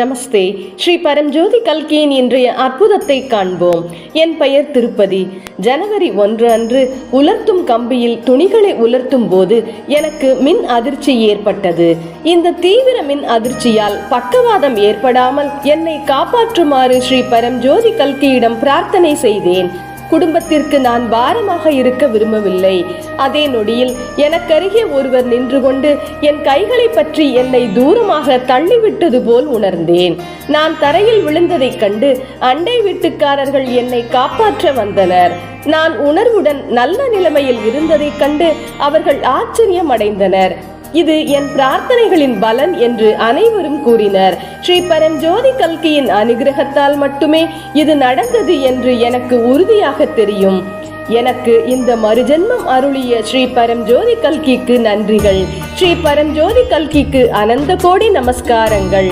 நமஸ்தே. ஸ்ரீ பரம்ஜோதி கல்கியின் இன்றைய அற்புதத்தை காண்போம். என் பெயர் திருப்பதி. ஜனவரி ஒன்று அன்று உலர்த்தும் கம்பியில் துணிகளை உலர்த்தும் போது எனக்கு மின் அதிர்ச்சி ஏற்பட்டது. இந்த தீவிர மின் அதிர்ச்சியால் பக்கவாதம் ஏற்படாமல் என்னை காப்பாற்றுமாறு ஸ்ரீ பரம்ஜோதி கல்கியிடம் பிரார்த்தனை செய்தேன். குடும்பத்திற்கு நான் பாரமாக இருக்க விரும்பவில்லை. அதே நொடியில் எனக்கருகே ஒருவர் நின்று கொண்டு என் கைகளை பற்றி என்னை தூரமாக தள்ளிவிட்டது போல் உணர்ந்தேன். நான் தரையில் விழுந்ததைக் கண்டு அண்டை வீட்டுக்காரர்கள் என்னை காப்பாற்ற வந்தனர். நான் உணர்வுடன் நல்ல நிலைமையில் இருந்ததைக் கண்டு அவர்கள் ஆச்சரியம் அடைந்தனர் இது என் பிரார்த்தனைகளின் பலன் என்று அனைவரும் கூறினர். ஸ்ரீ பரஞ்சோதி கல்கியின் அனுகிரகத்தால் மட்டுமே இது நடந்தது என்று எனக்கு உறுதியாக தெரியும். எனக்கு இந்த மறுஜென்மம் அருளிய ஸ்ரீ பரஞ்சோதி கல்கிக்கு நன்றிகள். ஸ்ரீ பரஞ்சோதி கல்கிக்கு அனந்த கோடி நமஸ்காரங்கள்.